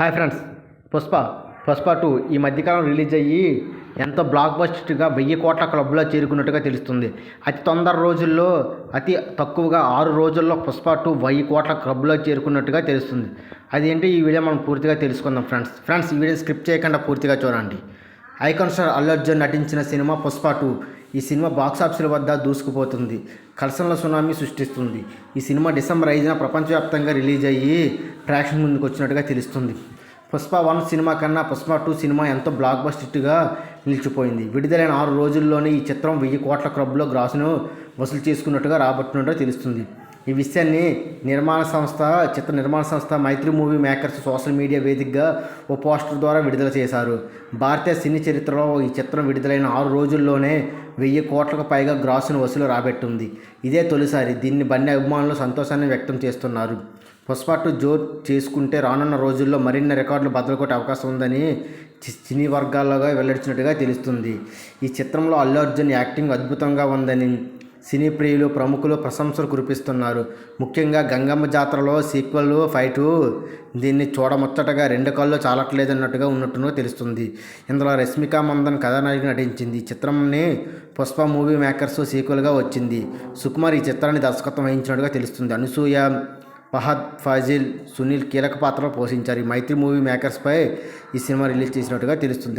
Hi friends Pushpa. Pushpa two ఈ మధ్యకాలం release అయ్యి ఎంతో బ్లాక్ బస్టర్గా వెయ్యి కోట్ల క్లబ్లో చేరుకున్నట్టుగా తెలుస్తుంది. అతి తొందర రోజుల్లో అతి తక్కువగా ఆరు రోజుల్లో పుష్ప టూ వెయ్యి కోట్ల క్లబ్లో చేరుకున్నట్టుగా తెలుస్తుంది. అదేంటి? ఈ వీడియో మనం పూర్తిగా తెలుసుకుందాం ఫ్రెండ్స్. ఫ్రెండ్స్ ఈ వీడియో స్క్రిప్ట్ చేయకుండా పూర్తిగా చూడండి. ఐకాన్ స్టార్ అల్లు అర్జున్ నటించిన సినిమా పుష్ప టూ. ఈ సినిమా బాక్సాఫీసుల వద్ద దూసుకుపోతుంది. కలసంల సునామీ సృష్టిస్తుంది. ఈ సినిమా డిసెంబర్ ఐదున ప్రపంచవ్యాప్తంగా రిలీజ్ అయ్యి ట్రాక్షన్ ముందుకు వచ్చినట్టుగా తెలుస్తుంది. పుష్ప వన్ సినిమా కన్నా పుష్ప టూ సినిమా ఎంతో బ్లాక్ బస్టర్గా నిలిచిపోయింది. విడుదలైన ఆరు రోజుల్లోనే ఈ చిత్రం వెయ్యి కోట్ల క్లబ్లో గ్రాసును వసూలు చేసుకున్నట్టుగా రాబట్టినట్టుగా తెలుస్తుంది. ఈ విషయాన్ని నిర్మాణ సంస్థ చిత్ర నిర్మాణ సంస్థ Mythri movie makers social media వేదికగా ఓ పోస్టర్ ద్వారా విడుదల చేశారు. భారతీయ సినీ చరిత్రలో ఈ చిత్రం విడుదలైన ఆరు రోజుల్లోనే వెయ్యి కోట్లకు పైగా గ్రాసును వసూలు రాబెట్టింది. ఇదే తొలిసారి దీన్ని బండి అభిమానులు సంతోషాన్ని వ్యక్తం చేస్తున్నారు. పుష్ప టూ జోర్ చేసుకుంటే రానున్న రోజుల్లో మరిన్ని రికార్డులు బద్దలుకొట్టే అవకాశం ఉందని చి- సినీ వర్గాల్లోగా వెల్లడించినట్టుగా తెలుస్తుంది. ఈ చిత్రంలో అల్లు అర్జున్ యాక్టింగ్ అద్భుతంగా ఉందని సినీ ప్రియులు ప్రముఖులు ప్రశంసలు కురిపిస్తున్నారు. ముఖ్యంగా గంగమ్మ జాతరలో సీక్వెల్ ఫైటు దీన్ని చూడముచ్చటగా రెండు కళ్ళు చాలట్లేదన్నట్టుగా ఉన్నట్టుగా తెలుస్తుంది. ఇందులో రష్మిక మందన్ కథానాయిక నటించింది. ఈ చిత్రంని పుష్ప మూవీ మేకర్స్ సీక్వెల్గా వచ్చింది. సుకుమార్ ఈ చిత్రాన్ని దర్శకత్వం వహించినట్టుగా తెలుస్తుంది. అనసూయ ఫహద్ ఫాజిల్ సునీల్ కీలక పాత్రలో పోషించారు. ఈ మైత్రి మూవీ మేకర్స్పై ఈ సినిమా రిలీజ్ చేసినట్టుగా తెలుస్తుంది.